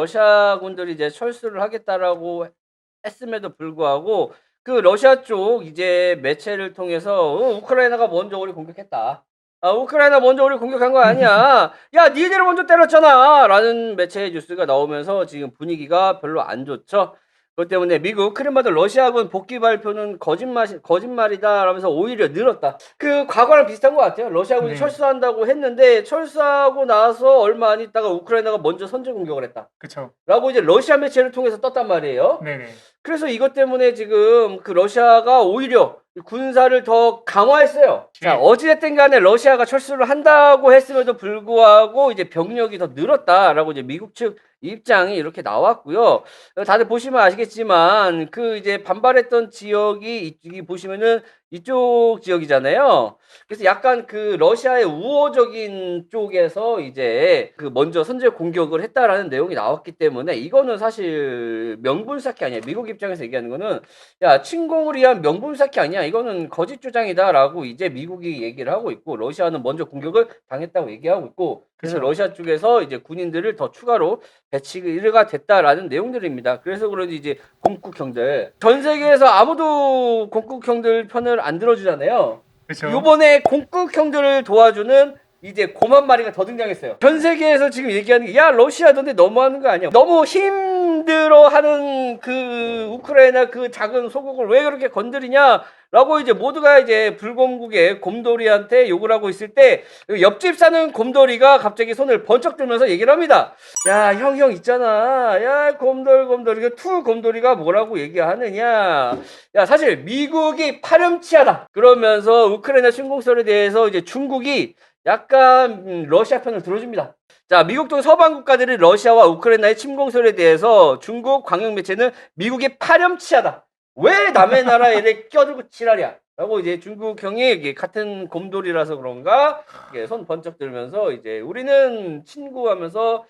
러시아군들이 이제 철수를 하겠다라고 했음에도 불구하고 그 러시아 쪽 이제 매체를 통해서 어, 우크라이나가 먼저 우리 공격했다. 아, 우크라이나 먼저 우리 공격한 거 아니야. 야, 니들이 먼저 때렸잖아. 라는 매체의 뉴스가 나오면서 지금 분위기가 별로 안 좋죠. 그것 때문에 미국 크림바드 러시아군 복귀 발표는 거짓말 거짓말이다 라면서 오히려 늘었다. 그 과거랑 비슷한 것 같아요. 러시아군이 네. 철수한다고 했는데 철수하고 나서 얼마 안 있다가 우크라이나가 먼저 선제 공격을 했다. 그쵸. 라고 이제 러시아 매체를 통해서 떴단 말이에요. 네네. 그래서 이것 때문에 지금 그 러시아가 오히려 군사를 더 강화했어요. 자, 네. 어찌됐든 간에 러시아가 철수를 한다고 했음에도 불구하고 이제 병력이 더 늘었다라고 이제 미국 측 입장이 이렇게 나왔고요. 다들 보시면 아시겠지만 그 이제 반발했던 지역이 이쪽이 보시면은 이쪽 지역이잖아요. 그래서 약간 그 러시아의 우호적인 쪽에서 이제 그 먼저 선제 공격을 했다라는 내용이 나왔기 때문에 이거는 사실 명분 쌓기 아니야. 미국 입장에서 얘기하는 거는 야 침공을 위한 명분 쌓기 아니야. 이거는 거짓 주장이다라고 이제 미국이 얘기를 하고 있고 러시아는 먼저 공격을 당했다고 얘기하고 있고 그래서 그쵸. 러시아 쪽에서 이제 군인들을 더 추가로 배치가 됐다라는 내용들입니다. 그래서 그런지 이제 공국 형들 전 세계에서 아무도 공국 형들 편을 안 들어주잖아요. 그쵸. 요번에 공국형들을 도와주는 이제 고만 마리가 더 등장했어요. 전 세계에서 지금 얘기하는 게, 야, 러시아 너네 너무하는 거 아니야? 너무 힘들어하는 그 우크라이나 그 작은 소국을 왜 그렇게 건드리냐? 라고 이제 모두가 이제 불곰국의 곰돌이한테 욕을 하고 있을 때 옆집 사는 곰돌이가 갑자기 손을 번쩍 들면서 얘기를 합니다. 야, 형, 형 있잖아. 야, 곰돌, 곰돌. 이거 투 곰돌이가 뭐라고 얘기하느냐. 야, 사실 미국이 파렴치하다. 그러면서 우크라이나 침공설에 대해서 이제 중국이 약간 음, 러시아 편을 들어줍니다. 자, 미국 등 서방 국가들이 러시아와 우크라이나의 침공설에 대해서 중국 광영 매체는 미국이 파렴치하다. 왜 남의 나라에 이렇게 껴들고 지랄이야? 라고 이제 중국 형이 같은 곰돌이라서 그런가 손 번쩍 들면서 이제 우리는 친구하면서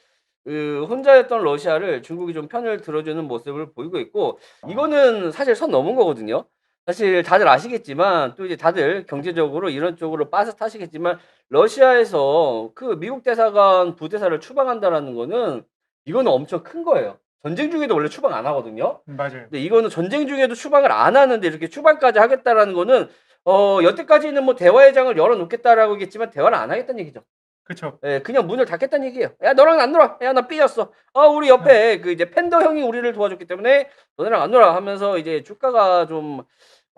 그 혼자였던 러시아를 중국이 좀 편을 들어주는 모습을 보이고 있고 이거는 사실 선 넘은 거거든요. 사실 다들 아시겠지만 또 이제 다들 경제적으로 이런 쪽으로 빠듯하시겠지만 러시아에서 그 미국 대사관 부대사를 추방한다라는 거는 이거는 엄청 큰 거예요. 전쟁 중에도 원래 추방 안 하거든요. 음, 맞아요. 근데 이거는 전쟁 중에도 추방을 안 하는데 이렇게 추방까지 하겠다라는 거는 어 여태까지는 뭐 대화의 장을 열어놓겠다라고 했지만 대화를 안 하겠다는 얘기죠. 그쵸. 예, 그냥 문을 닫겠다는 얘기예요. 야, 너랑 안 놀아. 야, 나 삐졌어. 아, 우리 옆에 그 이제 팬더 형이 우리를 도와줬기 때문에 너네랑 안 놀아 하면서 이제 주가가 좀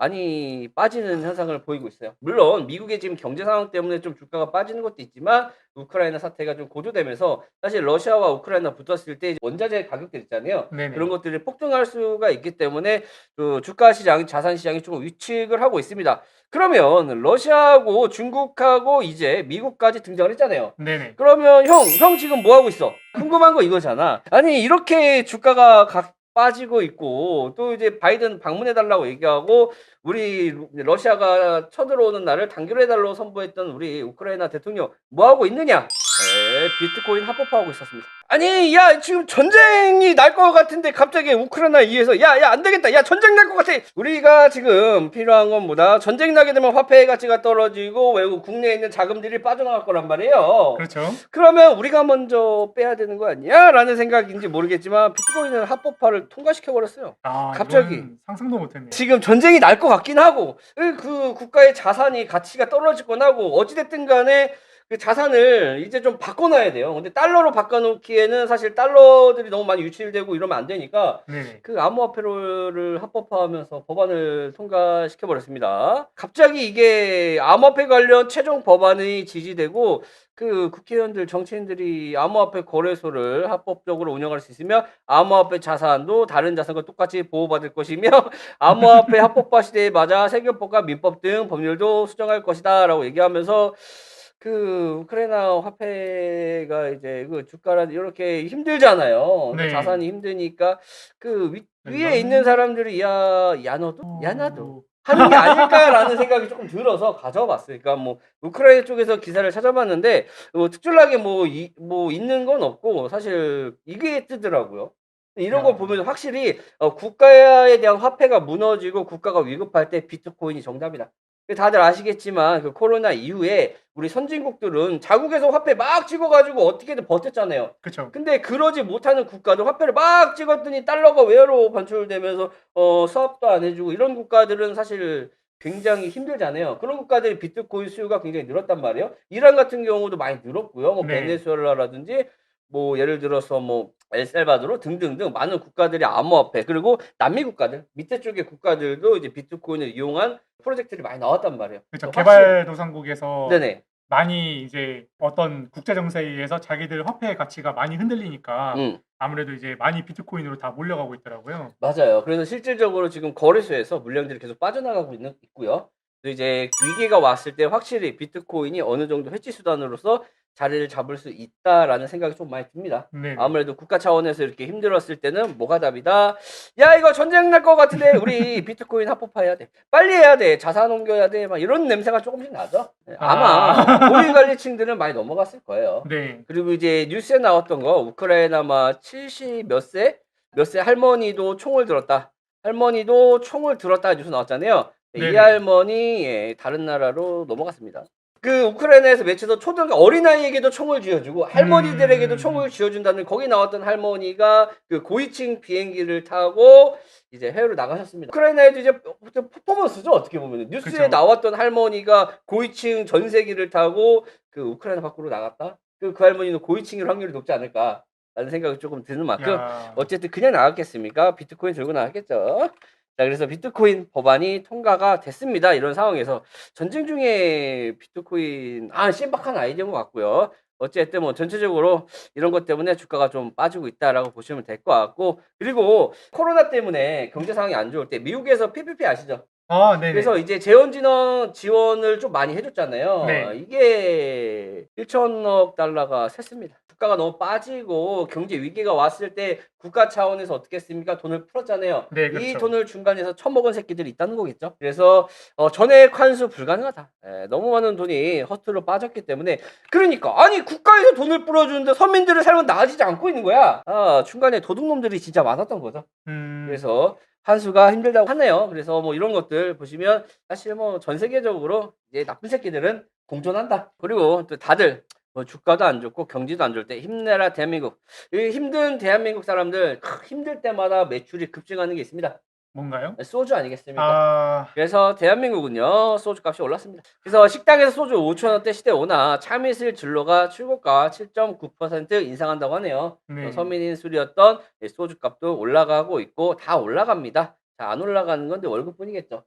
많이 빠지는 현상을 보이고 있어요. 물론 미국의 지금 경제 상황 때문에 좀 주가가 빠지는 것도 있지만 우크라이나 사태가 좀 고조되면서 사실 러시아와 우크라이나 붙었을 때 원자재 가격들 있잖아요. 네네. 그런 것들이 폭등할 수가 있기 때문에 그 주가 시장, 자산 시장이 조금 위축을 하고 있습니다. 그러면 러시아하고 중국하고 이제 미국까지 등장을 했잖아요. 네네. 그러면 형, 형 지금 뭐 하고 있어? 궁금한 거 이거잖아. 아니 이렇게 주가가 각 빠지고 있고 또 이제 바이든 방문해 달라고 얘기하고 우리 러시아가 쳐들어오는 날을 단결해 달라고 선보했던 우리 우크라이나 대통령 뭐 하고 있느냐? 에, 비트코인 합법화하고 있었습니다. 아니, 야, 지금 전쟁이 날 것 같은데 갑자기 우크라이나 이에서 야, 야, 안 되겠다. 야, 전쟁 날 것 같아. 우리가 지금 필요한 건 뭐다? 전쟁 나게 되면 화폐의 가치가 떨어지고 외국 국내에 있는 자금들이 빠져나갈 거란 말이에요. 그렇죠. 그러면 우리가 먼저 빼야 되는 거 아니야? 라는 생각인지 모르겠지만 비트코인은 합법화를 통과시켜 버렸어요. 아, 갑자기. 이건 상상도 못했네요. 지금 전쟁이 날 것 같긴 하고 그 국가의 자산이 가치가 떨어지거나 하고 어찌됐든 간에 그 자산을 이제 좀 바꿔놔야 돼요. 근데 달러로 바꿔놓기에는 사실 달러들이 너무 많이 유출되고 이러면 안 되니까 네네. 그 암호화폐를 합법화하면서 법안을 통과시켜 버렸습니다. 갑자기 이게 암호화폐 관련 최종 법안이 지지되고 그 국회의원들 정치인들이 암호화폐 거래소를 합법적으로 운영할 수 있으며 암호화폐 자산도 다른 자산과 똑같이 보호받을 것이며 암호화폐 합법화 시대에 맞아 세금법과 민법 등 법률도 수정할 것이다라고 얘기하면서 그 우크라이나 화폐가 이제 그 주가라 이렇게 힘들잖아요. 네. 자산이 힘드니까 그 위, 위에 네, 있는 사람들이 야, 야 너도, 어. 야 나도 하는 게 아닐까라는 생각이 조금 들어서 가져봤어요. 그러니까 뭐 우크라이나 쪽에서 기사를 찾아봤는데 뭐 특별하게 뭐, 이, 뭐 있는 건 없고 사실 이게 뜨더라고요. 이런 거 야. 보면 확실히 어, 국가에 대한 화폐가 무너지고 국가가 위급할 때 비트코인이 정답이다. 다들 아시겠지만 그 코로나 이후에 우리 선진국들은 자국에서 화폐 막 찍어가지고 어떻게든 버텼잖아요. 그렇죠. 근데 그러지 못하는 국가들 화폐를 막 찍었더니 달러가 외화로 반출되면서 어, 수합도 안 해주고 이런 국가들은 사실 굉장히 힘들잖아요. 그런 국가들이 비트코인 수요가 굉장히 늘었단 말이에요. 이란 같은 경우도 많이 늘었고요. 뭐 네. 베네수엘라라든지 뭐 예를 들어서 뭐 엘살바도르 등등등 많은 국가들이 암호화폐 그리고 남미 국가들 밑에 쪽의 국가들도 이제 비트코인을 이용한 프로젝트들이 많이 나왔단 말이에요. 그렇죠. 개발도상국에서 네네. 많이 이제 어떤 국제 정세에 의해서 자기들 화폐의 가치가 많이 흔들리니까 음. 아무래도 이제 많이 비트코인으로 다 몰려가고 있더라고요. 맞아요. 그래서 실질적으로 지금 거래소에서 물량들이 계속 빠져나가고 있는 있고요. 또 이제 위기가 왔을 때 확실히 비트코인이 어느 정도 해지 수단으로서 자리를 잡을 수 있다라는 생각이 좀 많이 듭니다. 네. 아무래도 국가 차원에서 이렇게 힘들었을 때는 뭐가 답이다. 야 이거 전쟁 날 것 같은데 우리 비트코인 합법화해야 돼. 빨리 해야 돼. 자산 옮겨야 돼. 막 이런 냄새가 조금씩 나죠. 네, 아마 고위 관리층들은 많이 넘어갔을 거예요. 네. 그리고 이제 뉴스에 나왔던 거 우크라이나 막 70 몇 세? 몇 세 할머니도 총을 들었다. 할머니도 총을 들었다 뉴스 나왔잖아요. 네, 이. 할머니 예, 다른 나라로 넘어갔습니다. 그 우크라이나에서 맺혀서 초등 어린아이에게도 총을 쥐어주고 할머니들에게도 음. 총을 쥐어준다는 거기 나왔던 할머니가 그 고위층 비행기를 타고 이제 해외로 나가셨습니다. 우크라이나에도 이제 퍼포먼스죠 어떻게 보면 뉴스에 그쵸. 나왔던 할머니가 고위층 전세기를 타고 그 우크라이나 밖으로 나갔다. 그, 그 할머니는 고위층일 확률이 높지 않을까. 라는 생각이 조금 드는 만큼 야. 어쨌든 그냥 나갔겠습니까? 비트코인 들고 나갔겠죠. 자, 그래서 비트코인 법안이 통과가 됐습니다. 이런 상황에서 전쟁 중에 비트코인 아 신박한 아이디어인 것 같고요. 어쨌든 뭐 전체적으로 이런 것 때문에 주가가 좀 빠지고 있다라고 보시면 될 것 같고 그리고 코로나 때문에 경제 상황이 안 좋을 때 미국에서 PPP 아시죠? 아, 네. 그래서 이제 재원진흥 지원을 좀 많이 해줬잖아요. 네. 이게 1천억 달러가 샜습니다. 주가가 너무 빠지고 경제 위기가 왔을 때 국가 차원에서 어떻게 했습니까? 돈을 풀었잖아요. 네, 이 그렇죠. 돈을 중간에서 처먹은 새끼들이 있다는 거겠죠. 그래서 어, 전액 환수 불가능하다. 예, 너무 많은 돈이 허투루 빠졌기 때문에 그러니까 아니 국가에서 돈을 뿌려주는데 서민들의 삶은 나아지지 않고 있는 거야. 아, 중간에 도둑놈들이 진짜 많았던 거죠. 음, 그래서 환수가 힘들다고 하네요. 그래서 뭐 이런 것들 보시면 사실 뭐 전 세계적으로 이제 나쁜 새끼들은 공존한다. 그리고 또 다들 뭐 주가도 안 좋고 경기도 안 좋을 때 힘내라 대한민국. 이 힘든 대한민국 사람들 크, 힘들 때마다 매출이 급증하는 게 있습니다. 뭔가요? 소주 아니겠습니까? 아, 그래서 대한민국은요 소주 값이 올랐습니다. 그래서 식당에서 소주 5천 원대 시대 오나 참이슬 진로가 출고가 7.9% 인상한다고 하네요. 네. 어, 서민인 술이었던 소주 값도 올라가고 있고 다 올라갑니다. 자, 안 올라가는 건데 월급뿐이겠죠.